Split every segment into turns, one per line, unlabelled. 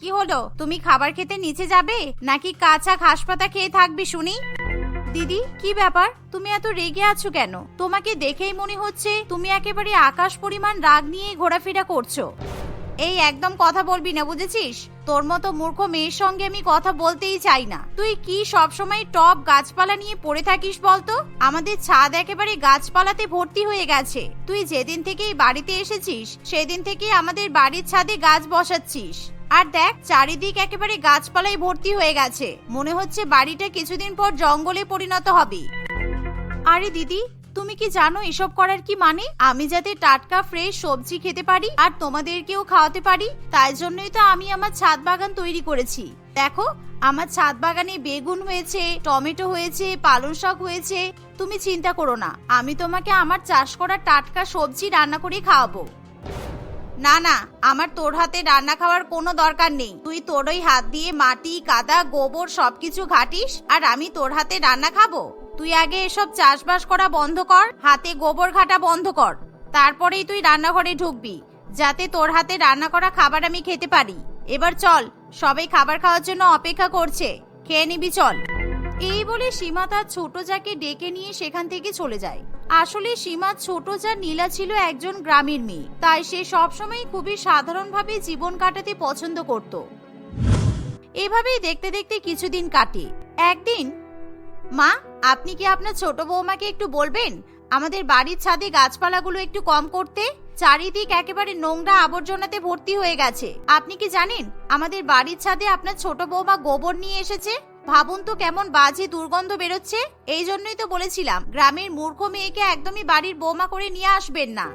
কি হলো? তুমি খাবার খেতে নিচে যাবে? নাকি কাঁচা ঘাস পাতা খেয়ে থাকবে শুনি? দিদি, কি ব্যাপার? তুমি এত রেগে আছো কেন? তোমাকে দেখেই মনে হচ্ছে তুমি একেবারে আকাশ পরিমাণ রাগ নিয়ে ঘোরাফেরা করছ। এই একদম কথা বলবি না, বুঝেছিস? তোর মতো মূর্খ মেয়ের সঙ্গে আমি কথা বলতেই চাই না। তুই কি সব সময় টপ গাছপালা নিয়ে পড়ে থাকিস বলতো? আমাদের ছাদ একেবারে গাছপালাতে ভর্তি হয়ে গেছে। তুই যেদিন থেকে বাড়িতে এসেছিস, সেদিন থেকে আমাদের বাড়ির ছাদে গাছ বসাচ্ছিস। আর দেখ, চারিদিক একেবারে গাছপালায় ভর্তি হয়ে গেছে। মনে হচ্ছে বাড়িটা কিছুদিন পর জঙ্গলে পরিণত হবে। আরে দিদি, তুমি কি জানো এসব করার কি মানে? আমি যাতে টাটকা ফ্রেশ সবজি খেতে পারি আর তোমাদেরকেও খাওয়াতে পারি, তাই জন্যই তো আমি আমার ছাদ বাগান তৈরি করেছি। দেখো, আমার ছাদ বাগানে বেগুন হয়েছে, টমেটো হয়েছে, পালং শাক হয়েছে। তুমি চিন্তা করো না, আমি তোমাকে আমার চাষ করা টাটকা সবজি রান্না করে খাওয়াবো। না না, আমার তোর হাতে রান্না খাওয়ার কোনো দরকার নেই। তুই তোর ওই হাত দিয়ে মাটি, কাদা, গোবর সবকিছু ঘাটিস আর আমি তোর হাতে রান্না খাব। তুই আগে এসব চাষবাস করা বন্ধ কর, হাতে গোবর ঘাটা বন্ধ কর। তারপরেই তুই রান্নাঘরে ঢুকবি, যাতে তোর হাতে রান্না করা খাবার আমি খেতে পারি। এবার চল, সবাই খাবার খাওয়ার জন্য অপেক্ষা করছে। খেয়ে নিবি, চল। এই বলে সীমা তার ছোট যাকে ডেকে নিয়ে সেখান থেকে চলে যায়। আসলে সীমা ছোট যা নীলা ছিল একজন গ্রামের মেয়ে। তাই সে সবসময় খুবই সাধারণভাবে জীবন কাটাতে পছন্দ করত। এভাবেই দেখতে দেখতে কিছুদিন কাটে। একদিন, মা, আপনি কি আপনার ছোট বৌমাকে একটু বলবেন? আমাদের বাড়ির ছাদে গাছপালাগুলো একটু কম করতে। চারিদিক একেবারে নোংরা আবর্জনাতে ভর্তি হয়ে গেছে। আপনি কি জানেন, আমাদের বাড়ির ছাদে আপনার ছোট বৌমা গোবর নিয়ে এসেছে? ভাবুন তো কেমন বাজে দুর্গন্ধ বেরোচ্ছে। এই জন্যই তো বলেছিলাম, গ্রামের মূর্খ মেয়েকে একদমই বাড়ির বৌমা করে নিয়ে আসবেন না।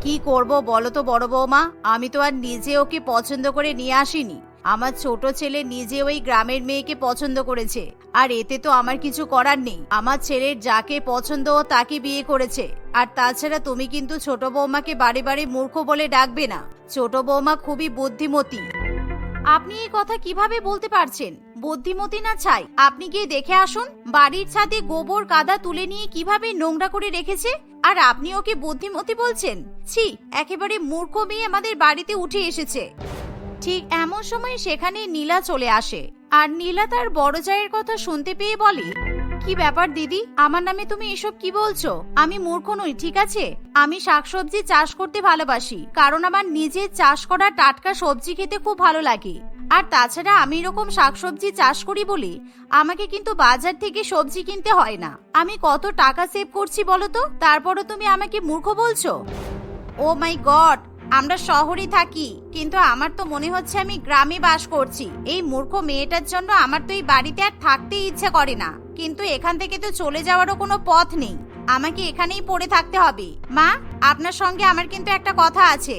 কি করব বলো তো বড় বৌমা? আমি তো আর নিজে ওকে পছন্দ করে নিয়ে আসিনি। আমার ছোট ছেলে নিজে ওই গ্রামের মেয়েকে পছন্দ করেছে। আর এতে তো আমার কিছু করার নেই। আমার ছেলের যাকে পছন্দ ও তাকে বিয়ে করেছে। আর তাছাড়া তুমি কিন্তু ছোট বৌমাকে বাড়ি বাড়ি মূর্খ বলে ডাকবে না। ছোট বৌমা খুবই বুদ্ধিমতী। আপনি এই কথা কীভাবে বলতে পারছেন? বুদ্ধিমতী না চাই আপনি গিয়ে দেখে আসুন, বাড়ির ছাদে গোবর কাদা তুলে নিয়ে কীভাবে নোংরা করে রেখেছে? আর আপনি ওকে বুদ্ধিমতী বলছেন? ছি, একেবারে মূর্খ মেয়ে আমাদের বাড়িতে উঠে এসেছে। ঠিক এমন সময় সেখানে নীলা চলে আসে। আর নীলা তার বড় জায়ের কথা শুনতে পেয়ে বলে কি ব্যাপার, দিদি? আমার নামে তুমি এসব কি বলছো? আমি মূর্খ নই, ঠিক আছে? আমি শাকসবজি চাষ করতে ভালোবাসি, কারণ আমার নিজের চাষ করা টাটকা সবজি খেতে খুব ভালো লাগে। আর তাছাড়া আমি এরকম শাকসবজি চাষ করি বলে আমাকে কিন্তু বাজার থেকে সবজি কিনতে হয় না। আমি কত টাকা সেভ করছি বলো তো? তারপরও তুমি আমাকে মূর্খ বলছো? ও মাই গড আমরা শহরে থাকি কিন্তু আমার তো মনে হচ্ছে আমি গ্রামে বাস করছি। এই মূর্খ মেয়েটার জন্য আমার তো এই বাড়িতে আর থাকতেই ইচ্ছে করে না। কিন্তু এখান থেকে তো চলে যাওয়ারও কোনো পথ নেই। আমাকে এখানেই পড়ে থাকতে হবে। মা আপনার সঙ্গে আমার কিন্তু একটা কথা আছে।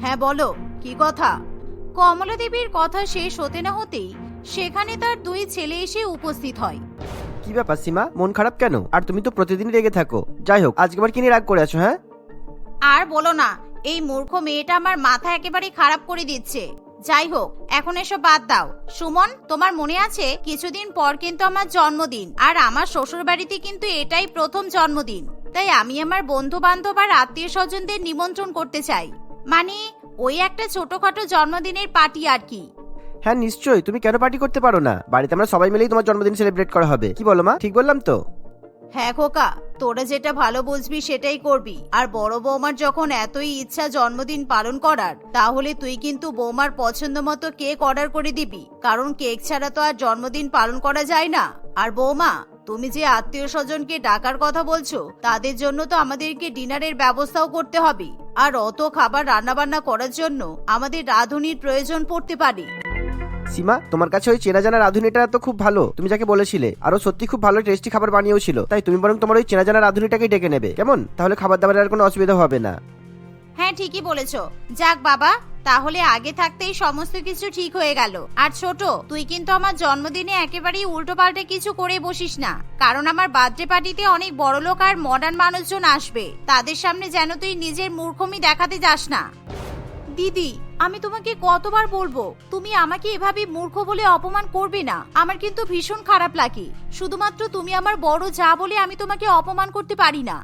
হ্যাঁ বলো। কি কথা? কমলা দেবীর কথা শেষ হতে না হতেই সেখানে তার দুই ছেলে এসে উপস্থিত হয়।
কি ব্যাপার সীমা? মন খারাপ কেন? আর তুমি তো প্রতিদিন রেগে থাকো। যাই হোক আজকে আবার কি নিয়ে রাগ করে আছো হ্যাঁ?
আর বলো না এই মূর্খ মেয়েটা আমার মাথা একেবারে খারাপ করে দিচ্ছে। যাই হোক, এখন এসব বাদ দাও। সুমন, তোমার মনে আছে, কিছুদিন পর কিন্তু আমার জন্মদিন, আর আমার শ্বশুর বাড়িতে কিন্তু এটাই প্রথম জন্মদিন। তাই আমি আমার বন্ধু বান্ধব আর আত্মীয় স্বজনদের নিমন্ত্রণ করতে চাই। মানে ওই একটা ছোটখাটো জন্মদিনের পার্টি আর কি।
হ্যাঁ নিশ্চয়ই। তুমি কেন পার্টি করতে পারো না? বাড়িতে আমরা সবাই মিলেই তোমার জন্মদিন সেলিব্রেট করা হবে। কি বলো মা? ঠিক বললাম তো?
হ্যাঁ খোকা, তোরা যেটা ভালো বুঝবি সেটাই করবি। আর বড় বৌমার যখন এতই ইচ্ছা জন্মদিন পালন করার, তাহলে তুই কিন্তু বৌমার পছন্দ মতো কেক অর্ডার করে দিবি। কারণ কেক ছাড়া তো আর জন্মদিন পালন করা যায় না। আর বৌমা, তুমি যে আত্মীয় স্বজনকে ডাকার কথা বলছো, তাদের জন্য তো আমাদেরকে ডিনারের ব্যবস্থাও করতে হবে। আর অত খাবার রান্নাবান্না করার জন্য আমাদের রাঁধুনির প্রয়োজন পড়তে পারে।
সীমা, তোমার কাছে ওই চেনা জানা রাঁধুনিটা তো খুব ভালো। তুমি যাকে বলেছিলে, আরও সত্যি খুব ভালো টেস্টি খাবার বানিয়েও ছিল। তাই তুমি বরং তোমার ওই চেনা জানা রাঁধুনিটাকে ডেকে নেবে। কেমন? তাহলে খাবার দাবারের আর কোনো অসুবিধা হবে না।
হ্যাঁ ঠিকই বলেছ। যাক বাবা, তাহলে আগে থাকতেই সমস্ত কিছু ঠিক হয়ে গেল। আর ছোট, তুই কিন্তু আমার জন্মদিনে একেবারেই উল্টো পাল্টে কিছু করে বসিস না। কারণ আমার বার্থডে পার্টিতে অনেক বড় লোক আর মডার্ন মানুষজন আসবে। তাদের সামনে যেন তুই নিজের মূর্খমি দেখাতে যাস না। দিদি, আমি তোমাকে কতবার বলব, তুমি আমাকে এভাবে মূর্খ বলে অপমান করবে না। আমার কিন্তু ভীষণ খারাপ লাগে। শুধুমাত্র তুমি আমার বড় যা বলে আমি তোমাকে অপমান করতে পারি না।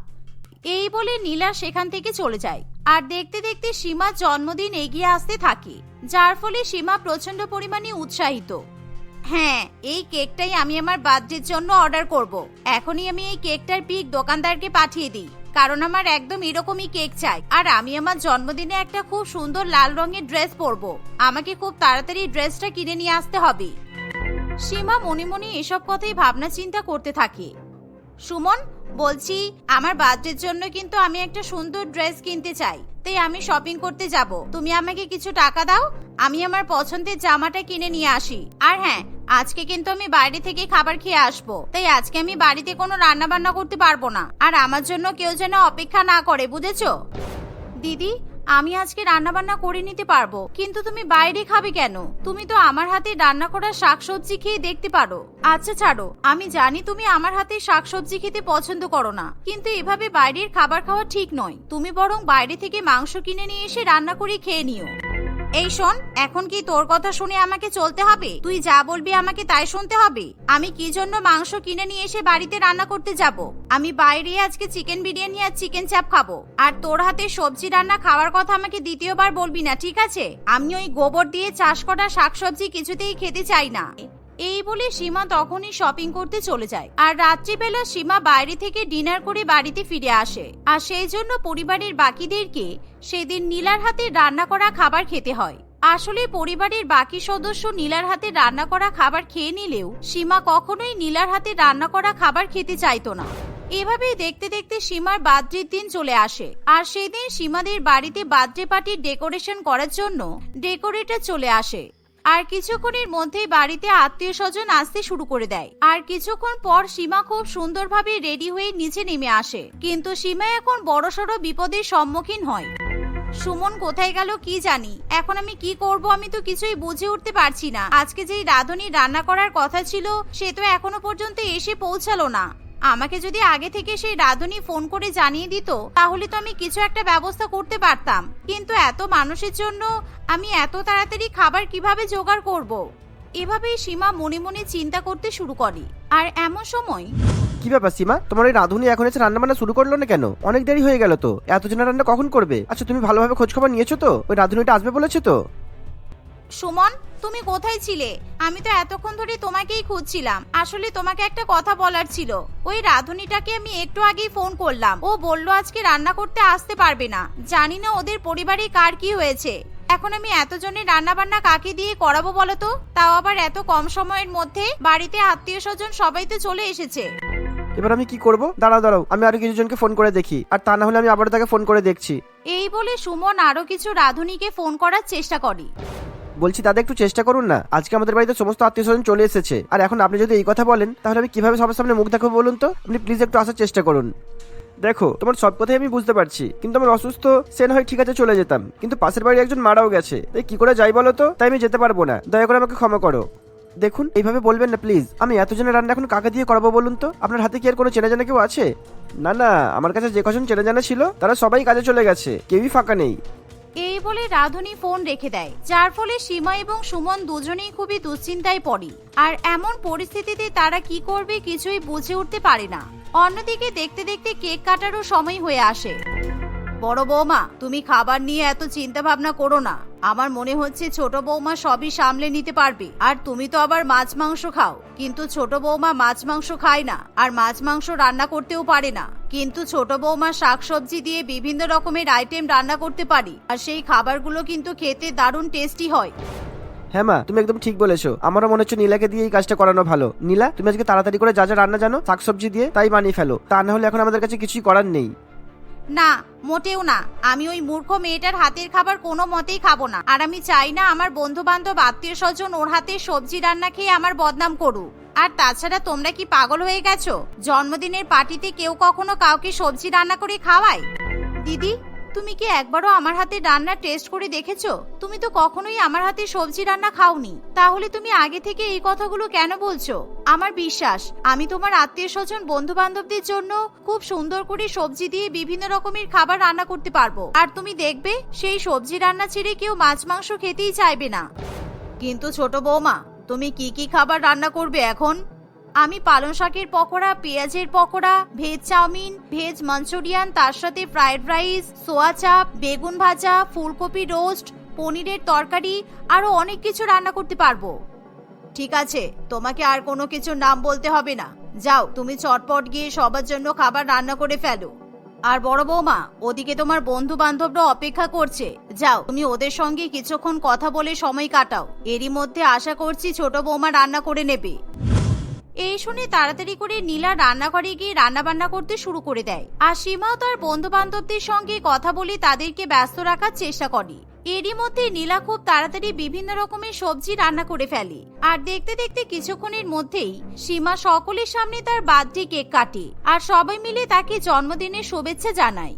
এই বলে নীলা সেখান থেকে চলে যায়। আর দেখতে দেখতে সীমা জন্মদিন এগিয়ে আসতে থাকে, যার ফলে সীমা প্রচণ্ড পরিমাণে উৎসাহিত। হ্যাঁ এই কেকটাই আমি আমার বার্থডের জন্য অর্ডার করব। এখনই আমি এই কেকটার পিক দোকানদারকে পাঠিয়ে দিই। কারণ আমার একদম এরকমই কেক চাই। আর আমি আমার জন্মদিনে একটা খুব সুন্দর লাল রঙের ড্রেস পরবো। আমাকে খুব তাড়াতাড়ি ড্রেসটা কিনে নিয়ে আসতে হবে। সীমা মনে মনে এসব কথাই ভাবনা চিন্তা করতে থাকে। সুমন বলছি, আমার বার্থডের জন্য কিন্তু আমি একটা সুন্দর ড্রেস কিনতে চাই। তাই আমি শপিং করতে যাব। তুমি আমাকে কিছু টাকা দাও, আমি আমার পছন্দের জামাটা কিনে নিয়ে আসি। আর হ্যাঁ আজকে কিন্তু আমি বাইরে থেকে খাবার খেয়ে আসব। তাই আজকে আমি বাড়িতে কোনো রান্না বান্না করতে পারব না। আর আমার জন্য কেউ যেন অপেক্ষা না করে, বুঝেছ? দিদি আমি আজকে রান্না বান্না করে নিতে পারব, কিন্তু তুমি বাইরে খাবে কেন? তুমি তো আমার হাতে রান্না করা শাকসবজি খেয়ে দেখতে পারো। আচ্ছা ছাড়ো, আমি জানি তুমি আমার হাতে শাকসবজি খেতে পছন্দ করো না, কিন্তু এভাবে বাইরের খাবার খাওয়া ঠিক নয়। তুমি বরং বাইরে থেকে মাংস কিনে নিয়ে এসে রান্না করে খেয়ে নিও। এই শোন, এখন কি তোর কথা শুনে আমাকে চলতে হবে? তুই যা বলবি আমাকে তাই শুনতে হবে। আমি কি জন্য মাংস কিনে নিয়ে এসে বাড়িতে রান্না করতে যাব? আমি বাইরে আজকে চিকেন বিরিয়ানি আর চিকেন চাপ খাব। আর তোর হাতে সবজি রান্না খাওয়ার কথা আমাকে দ্বিতীয়বার বলবি না, ঠিক আছে? আমি ওই গোবর দিয়ে চাষ করা শাকসবজি কিছুতেই খেতে চাই না। এই বলে সীমা তখনই শপিং করতে চলে যায়। আর রাত্রিবেলা সীমা বাইরে থেকে ডিনার করে বাড়িতে ফিরে আসে। আর সেই জন্য পরিবারের বাকিদেরকে সেদিন নীলার হাতে রান্না করা খাবার খেতে হয়। আসলে পরিবারের বাকি সদস্য নীলার হাতে রান্না করা খাবার খেয়ে নিলেও সীমা কখনোই নীলার হাতে রান্না করা খাবার খেতে চাইতো না। এভাবেই দেখতে দেখতে সীমার বার্থডের দিন চলে আসে। আর সেদিন সীমাদের বাড়িতে বার্থডে পার্টির ডেকোরেশন করার জন্য ডেকোরেটর চলে আসে। আর কিছুক্ষণের মধ্যেই বাড়িতে আত্মীয় স্বজন আসতে শুরু করে দেয়। আর কিছুক্ষণ পর সীমা খুব সুন্দরভাবে রেডি হয়ে নিচে নেমে আসে। কিন্তু সীমা এখন বড়সড় বিপদের সম্মুখীন হয়। সুমন কোথায় গেল কি জানি? এখন আমি কি করব আমি তো কিছুই বুঝে উঠতে পারছি না। আজকে যেই রাধুনি রান্না করার কথা ছিল, সে তো এখনও পর্যন্ত এসে পৌঁছালো না। আমাকে যদি আগে থেকে সেই রাধুনি ফোন করে জানিয়ে দিত, তাহলে তো আমি কিছু একটা ব্যবস্থা করতে পারতাম। কিন্তু এত মানুষের জন্য আমি এত তাড়াতাড়ি খাবার কীভাবে জোগাড় করব। এভাবেই সীমা মনে মনে চিন্তা করতে শুরু করে। আর এমন সময়
কি ব্যাপার সীমা? তোমার ওই রাঁধুনি এখন এসে রান্না বান্না শুরু করল না কেন? অনেক দেরি হয়ে গেল তো। এতজনের রান্না কখন করবে? আচ্ছা তুমি ভালোভাবে খোঁজ খবর নিয়েছো তো? ওই রাঁধুনিটা আসবে বলেছ তো?
সুমন তুমি কোথায় ছিলে? আমি তো এতক্ষণ ধরে তোমাকেই খুঁজছিলাম। আসলে তোমাকে একটা কথা বলার ছিল। ওই রাধুনিটাকে আমি একটু আগেই ফোন করলাম। ও বলল আজকে রান্না করতে আসতে পারবে না। জানি না ওদের পরিবারে কার কি হয়েছে। এখন আমি এতজনের রান্না বান্না কাকে দিয়ে করাবো বলো তো? তাও আবার এত কম সময়ের মধ্যে বাড়িতে আত্মীয় স্বজন সবাই তো চলে এসেছে।
এবার আমি কি করব? দাঁড়াও দাঁড়াও। আমি আরও কিছুজনকে ফোন করে দেখি। আর তা না হলে আমি আবার তাকে ফোন করে দেখছি।
এই বলে সুমন আরও কিছু রাধুনিকে ফোন করার চেষ্টা করে।
বলছি, দাদা, একটু চেষ্টা করুন না। আজকে আমাদের বাড়িতে সমস্ত আত্মীয় স্বজন চলে এসেছে। আর এখন আপনি যদি এই কথা বলেন, তাহলে আমি কীভাবে সবার সামনে মুখ দেখাবো বলুন তো? আপনি প্লিজ একটু আসার চেষ্টা করুন। দেখো, তোমার সব কথাই আমি বুঝতে পারছি, কিন্তু আমার অসুস্থ সে হয় ঠিক আছে চলে যেতাম। কিন্তু পাশের বাড়ি একজন মারাও গেছে। তাই কি করে যাই বলো তো? তাই আমি যেতে পারব না। দয়া করে আমাকে ক্ষমা করো। দেখুন, এইভাবে বলবেন না প্লিজ আমি এতজনের রান্না এখন কাকে দিয়ে করাবো বলুন তো? আপনার হাতে কি আর কোনো চেনা জানা কেউ আছে? না না, আমার কাছে যে কজন চেনা জানা ছিল, তারা সবাই কাজে চলে গেছে। কেউই ফাঁকা নেই।
এই বলে রাধুনি ফোন রেখে দেয়। যার ফলে সীমা এবং সুমন দুজনেই খুবই দুশ্চিন্তায় পড়ে। আর এমন পরিস্থিতিতে তারা কি করবে কিছুই বুঝে উঠতে পারে না। অন্যদিকে দেখতে দেখতে কেক কাটারও সময় হয়ে আসে। বড় বৌমা, তুমি খাবার নিয়ে এত চিন্তা ভাবনা করো না। আমার মনে হচ্ছে ছোট বৌমা সবই সামলে নিতে পারবে। আর তুমি তো আবার মাছ মাংস খাও। কিন্তু ছোট বৌমা মাছ মাংস খায় না, আর মাছ মাংস রান্না করতেও পারে না। কিন্তু ছোট বৌমা শাকসবজি দিয়ে বিভিন্ন রকমের আইটেম রান্না করতে পারি। আর সেই খাবারগুলো কিন্তু খেতে দারুণ টেস্টি হয়।
হ্যাঁ মা, তুমি একদম ঠিক বলেছ। আমারও মনে হচ্ছে নীলাকে দিয়ে এই কাজটা করানো ভালো। নীলা, তুমি আজকে তাড়াতাড়ি করে যা যা রান্না জানো, শাকসবজি দিয়ে তাই বানিয়ে ফেলো। তা না হলে এখন আমাদের কাছে কিছুই করার নেই।
না, মোটেও না। আমি ওই মূর্খ মেয়েটার হাতের খাবার কোনো মতেই খাব না। আর আমি চাই না আমার বন্ধু বান্ধব আত্মীয় স্বজন ওর হাতে সবজি রান্না খেয়ে আমার বদনাম করুক। আর তাছাড়া তোমরা কি পাগল হয়ে গেছো? জন্মদিনের পার্টিতে কেউ কখনো কাউকে সবজি রান্না করে খাওয়ায়? দিদি তুমি কি একবারও আমার হাতে রান্না টেস্ট করে দেখেছ? তুমি তো কখনোই আমার হাতে সবজি রান্না খাওনি। তাহলে তুমি আগে থেকে এই কথাগুলো কেন বলছো? আমার বিশ্বাস, আমি তোমার আত্মীয় স্বজন বন্ধু বান্ধবদের জন্য খুব সুন্দর করে সবজি দিয়ে বিভিন্ন রকমের খাবার রান্না করতে পারব। আর তুমি দেখবে, সেই সবজি রান্না ছেড়ে কেউ মাছ, মাংস খেতেই চাইবে না। কিন্তু ছোট বৌমা, তুমি কি কি খাবার রান্না করবে এখন? আমি পালং শাকের পকোড়া, পেঁয়াজের pakora, veg chow mein, veg Manchurian, তার সাথে ফ্রাইড রাইস সোয়া চাপ বেগুন ভাজা, ফুলকপি রোস্ট পনিরের তরকারি, আরও অনেক কিছু রান্না করতে পারব। ঠিক আছে, তোমাকে আর কোনো কিছুর নাম বলতে হবে না। যাও, তুমি চটপট গিয়ে সবার জন্য খাবার রান্না করে ফেলো। আর বড় বৌমা, ওদিকে তোমার বন্ধু বান্ধবরা অপেক্ষা করছে। যাও, তুমি ওদের সঙ্গে কিছুক্ষণ কথা বলে সময় কাটাও। এরই মধ্যে আশা করছি ছোট বৌমা রান্না করে নেবে। এই শুনে তাড়াতাড়ি করে নীলা রান্নাঘরে গিয়ে রান্না বান্না করতে শুরু করে দেয়। আর সীমাও তার বন্ধু বান্ধবদের সঙ্গে কথা বলে তাদেরকে ব্যস্ত রাখার চেষ্টা করে। এরই মধ্যে নীলা খুব তাড়াতাড়ি বিভিন্ন রকমের সবজি রান্না করে ফেলে। আর দেখতে দেখতে কিছুক্ষণের মধ্যেই সীমা সকলের সামনে তার বার্থডে কেক কাটে আর সবাই মিলে তাকে জন্মদিনের শুভেচ্ছা জানায়।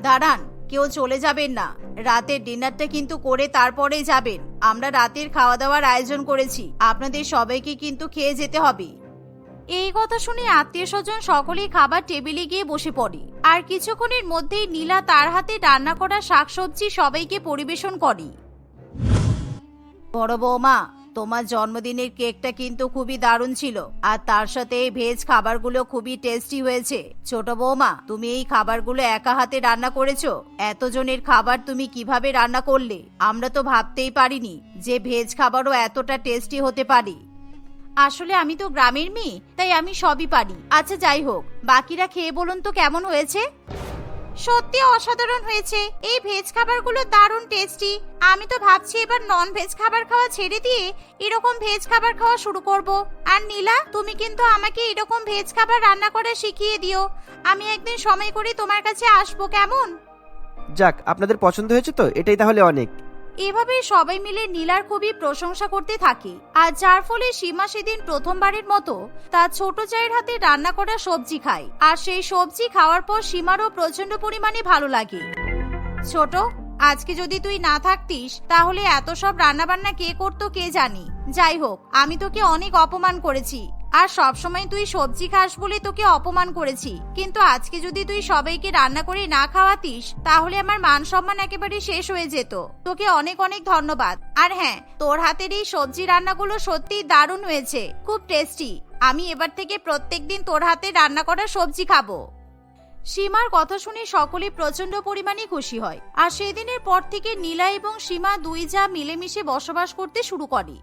দাঁড়ান, কেউ চলে যাবেন না। রাতের ডিনারটা কিন্তু করে তারপরে যাবেন। আমরা রাতের খাওয়া দাওয়ার আয়োজন করেছি। আপনাদের সবাইকে কিন্তু খেয়ে যেতে হবে। এই কথা শুনে আত্মীয় স্বজন সকলেই খাবার টেবিলে গিয়ে বসে পড়ে। আর কিছুক্ষণের মধ্যেই নীলা তার হাতে রান্না করা শাকসবজি সবাইকে পরিবেশন করে। বড় বৌমা, তোমার জন্মদিনের কেকটা কিন্তু খুবই দারুণ ছিল, আর তার সাথে এই ভেজ খাবারগুলো খুবই টেস্টি হয়েছে। ছোট বৌমা, তুমি এই খাবারগুলো একা হাতে রান্না করেছ, এতজনের খাবার তুমি কীভাবে রান্না করলে? আমরা তো ভাবতেই পারিনি যে ভেজ খাবারও এতটা টেস্টি হতে পারে। আসলে আমি তো গ্রামের মেয়ে, তাই আমি সবই পারি। আচ্ছা যাই হোক, বাকিরা খেয়ে বলুন তো কেমন হয়েছে? সত্যি অসাধারণ হয়েছে। এই ভেজ খাবারগুলো দারুণ টেস্টি আমি তো ভাবছি এবার নন ভেজ খাবার খাওয়া ছেড়ে দিয়ে এরকম ভেজ খাবার খাওয়া শুরু করব। আর নীলা, তুমি কিন্তু আমাকে এরকম ভেজ খাবার রান্না করে শিখিয়ে দিও। আমি একদিন সময় করে তোমার কাছে আসব, কেমন?
যাক, আপনাদের পছন্দ হয়েছে তো, এটাই তাহলে অনেক।
এভাবে সবাই মিলে নীলার খুবই প্রশংসা করতে থাকে। আর যার ফলে সীমা সেদিন প্রথমবারের মতো তার ছোট চায়ের হাতে রান্না করা সবজি খায়। আর সেই সবজি খাওয়ার পর সীমারও প্রচণ্ড পরিমাণে ভালো লাগে। ছোট, আজকে যদি তুই না থাকতিস, তাহলে এত সব রান্নাবান্না কে করতো কে জানি? যাই হোক, আমি তোকে অনেক অপমান করেছি। আর সব সময় তুই সবজি খাস বলে তোকে অপমান করেছি। কিন্তু আজকে যদি তুই সবাইকে রান্না করে না খাওয়াতিস, তাহলে আমার মান সম্মান একেবারে শেষ হয়ে যেত। তোকে অনেক অনেক ধন্যবাদ। আর হ্যাঁ তোর হাতের এই সবজি রান্নাগুলো সত্যিই দারুণ হয়েছে। খুব টেস্টি। আমি এবার থেকে প্রত্যেক দিন তোর হাতে রান্না করা সবজি খাব। সীমার কথা শুনে সকলে প্রচণ্ড পরিমাণে খুশি হয়। আর সেদিনের পর থেকে নীলা এবং সীমা দুই যা মিলেমিশে বসবাস করতে শুরু করে।